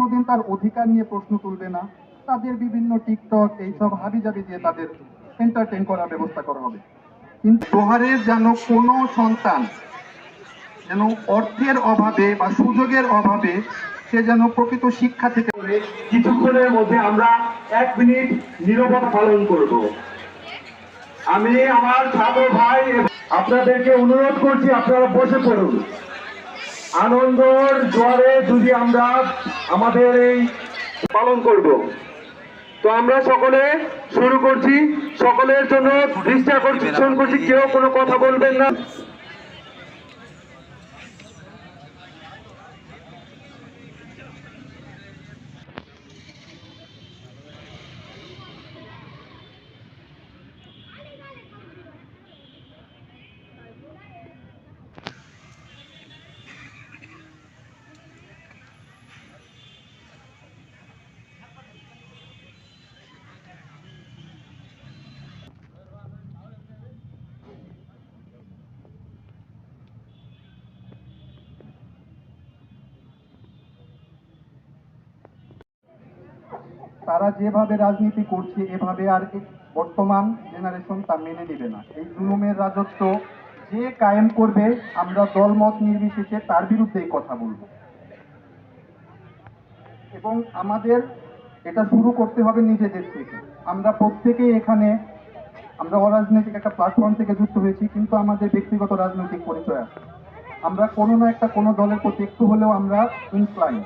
কোনোদিন তার অধিকার নিয়ে প্রশ্ন তুলবে না। তাদের বিভিন্ন টিকটক, এইসব হাবিজাবি দিয়ে তাদের এন্টারটেন করার ব্যবস্থা করা হবে। কিন্তু জোহারের যেন কোনো সন্তান যেন অর্থের অভাবে বা সুযোগের অভাবে সে যেন প্রকৃত শিক্ষা থেকে কিছুক্ষণের মধ্যে আমরা এক মিনিট নীরবতা পালন করব। আমি, আমার ছাত্র ভাই, আপনাদেরকে অনুরোধ করছি, আপনারা বসে পড়ুন। আনন্দর জোয়ারে যদি আমরা আমাদের এই পালন করব। তো আমরা সকলে শুরু করছি। সকলের জন্য দৃষ্টি আকর্ষণ করছি। কেউ কোনো কথা বলবেন না। তারা যেভাবে রাজনীতি করছে, এভাবে আর বর্তমান জেনারেশন তা মেনে নেবে না। এই জুলুমের রাজত্ব যে কায়েম করবে, আমরা দলমত নির্বিশেষে তার বিরুদ্ধেই কথা বলব। এবং আমাদের এটা শুরু করতে হবে নিজেদের থেকে। আমরা প্রত্যেকেই এখানে, আমরা অরাজনৈতিক একটা প্ল্যাটফর্ম থেকে যুক্ত হয়েছি, কিন্তু আমাদের ব্যক্তিগত রাজনৈতিক পরিচয় আছে। আমরা কোনো না একটা কোনো দলের প্রতি একটু হলেও আমরা ইনক্লাইন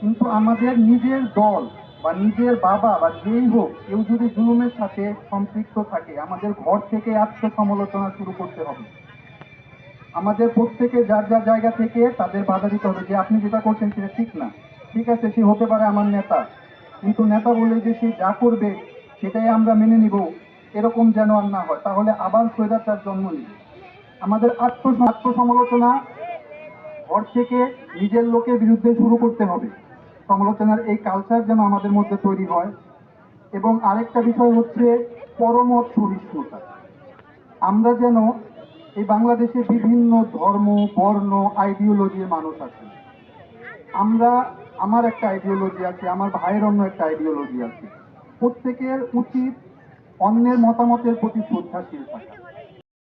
কিন্তু আমাদের নিজের দল বা নিজের বাবা বা যেই হোক, কেউ যদি জুলুমের সাথে সম্পৃক্ত থাকে, আমাদের ঘর থেকে আত্মসমালোচনা শুরু করতে হবে। আমাদের প্রত্যেকে যার যার জায়গা থেকে তাদের বাধা দিতে হবে যে আপনি যেটা করছেন সেটা ঠিক না। ঠিক আছে, সে হতে পারে আমার নেতা। কিন্তু নেতা বলে যে সে যা করবে সেটাই আমরা মেনে নিব, এরকম যেন আর না হয়। তাহলে আবার স্বৈরাচার জন্ম নিবে। আমাদের আত্ম আত্মসমালোচনা ঘর থেকে নিজের লোকের বিরুদ্ধে শুরু করতে হবে। সমালোচনার এই কালচার যেন আমাদের মধ্যে তৈরি হয়। এবং আরেকটা বিষয় হচ্ছে পরমত সহিষ্ণুতা। আমরা যেন এই বাংলাদেশে বিভিন্ন ধর্ম, বর্ণ আইডিওলজির মানুষ আছে। আমরা, আমার একটা আইডিওলজি আছে, আমার ভাইয়ের অন্য একটা আইডিওলজি আছে। প্রত্যেকের উচিত অন্যের মতামতের প্রতি শ্রদ্ধাশীল থাকা।